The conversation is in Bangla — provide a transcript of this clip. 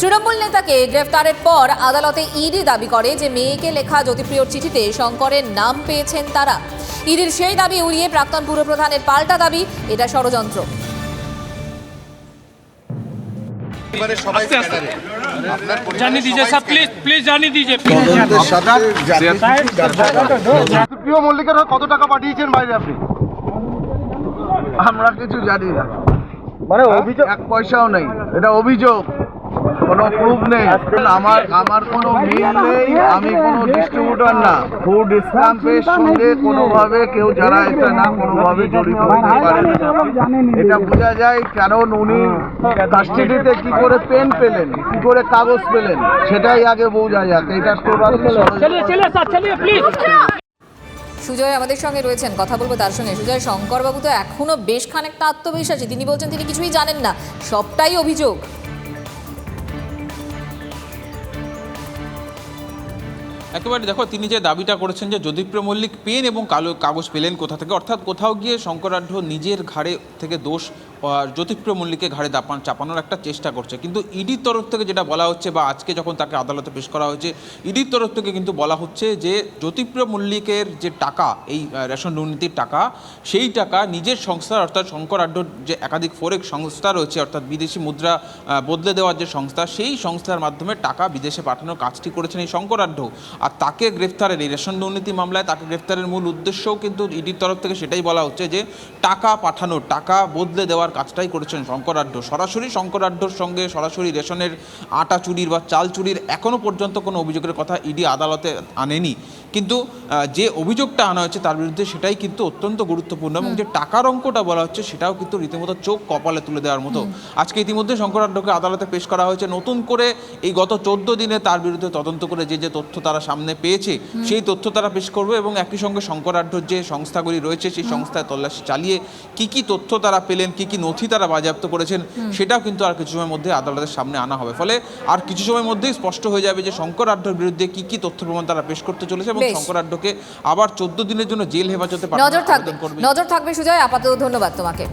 তৃণমূল নেতাকে গ্রেফতারের পর আদালতে ইডি দাবি করে যে মেয়েকে লেখা জ্যোতিপ্রিয় চিঠিতে শঙ্করের নাম পেয়েছেন তারা। ইডির সেই দাবি উড়িয়ে প্রাক্তন পুরপ্রধানের পাল্টা দাবি এটা ষড়যন্ত্র। কত টাকা পাঠিয়েছেন বাইরে আপনি? আমরা কিছু জানি না। মানে অভিযোগ এক পয়সাও নেই। এটা অভিযোগ। কোনো প্রুফ নেই। আমার আমার কোনো মিল নেই আমি কোনো ডিস্ট্রিবিউটার না। ফুড স্ট্যাম্পের সঙ্গে কোনোভাবে কেউ যারা এটা না কোনোভাবে জড়িত হতে পারে এটা বোঝা যায় কারণ উনি কাস্টিডিতে কি করে পেন পেলেন কি করে কাগজ পেলেন সেটাই আগে বোঝা যাক। এটা সুজয় আমাদের সঙ্গে রয়েছেন কথা বলব তার সঙ্গে। সুজয় শঙ্করবাবু তো এখনও বেশ খানিকটা আত্মবিশ্বাসী। তিনি বলছেন তিনি কিছুই জানেন না সবটাই অভিযোগ। একেবারে দেখো, তিনি যে দাবিটা করেছেন যে যদুপ্রিয় মল্লিক পেন এবং কালো কাগজ পেলেন কোথা থেকে? অর্থাৎ কোথাও গিয়ে শঙ্করাঢ্য নিজের ঘাড়ে থেকে দোষ জ্যোতিপ্রিয় মল্লিকের ঘাড়ে দাপান চাপানোর একটা চেষ্টা করছে। কিন্তু ইডির তরফ থেকে যেটা বলা হচ্ছে বা আজকে যখন তাকে আদালতে পেশ করা হয়েছে, ইডির তরফ থেকে কিন্তু বলা হচ্ছে যে জ্যোতিপ্রিয় মল্লিকের যে টাকা, এই রেশন দুর্নীতির টাকা, সেই টাকা নিজের সংস্থা অর্থাৎ শঙ্করাঢ্যর যে একাধিক ফোরেক সংস্থা রয়েছে, অর্থাৎ বিদেশি মুদ্রা বদলে দেওয়ার যে সংস্থা, সেই সংস্থার মাধ্যমে টাকা বিদেশে পাঠানোর কাজটি করেছেন এই শঙ্করাঢ্য। আর তাকে গ্রেফতারের এই রেশন দুর্নীতি মামলায় তাকে গ্রেফতারের মূল উদ্দেশ্যও কিন্তু ইডির তরফ থেকে সেটাই বলা হচ্ছে যে, টাকা পাঠানোর টাকা বদলে দেওয়ার কাজটাই করেছেন শঙ্করাঢ্য সরাসরি শঙ্করাঢ্যর সঙ্গে সরাসরি রেশনের আটা চুরির বা চাল চুরির এখনও পর্যন্ত কোনো অভিযোগের কথা ইডি আদালতে আনেনি। কিন্তু যে অভিযোগটা আনা হয়েছে তার বিরুদ্ধে সেটাই কিন্তু অত্যন্ত গুরুত্বপূর্ণ এবং যে টাকার অঙ্কটা বলা হচ্ছে সেটাও কিন্তু রীতিমতো চোখ কপালে তুলে দেওয়ার মতো। আজকে ইতিমধ্যে শঙ্করাঢ্যকে আদালতে পেশ করা হয়েছে। নতুন করে এই গত চোদ্দ দিনে তার বিরুদ্ধে তদন্ত করে যে যে তথ্য তারা সামনে পেয়েছে সেই তথ্য তারা পেশ করবে এবং একই সঙ্গে শঙ্করাঢ্যর যে সংস্থাগুলি রয়েছে সেই সংস্থায় তল্লাশি চালিয়ে কি কি তথ্য তারা পেলেন কি কি নথি তারা বাজেয়াপ্ত করেছেন সেটাও কিন্তু আর কিছু সময়ের মধ্যে আদালতের সামনে আনা হবে। ফলে আর কিছু সময়ের মধ্যেই স্পষ্ট হয়ে যাবে যে শঙ্করাঢ্যর বিরুদ্ধে কি কি তথ্য প্রমাণ তারা পেশ করতে চলেছে এবং শঙ্করাঢ্যকে আবার চোদ্দ দিনের জন্য জেল হেফাজতে নজর থাকবে। নজর থাকবে সুজয় আপাতত ধন্যবাদ তোমাকে।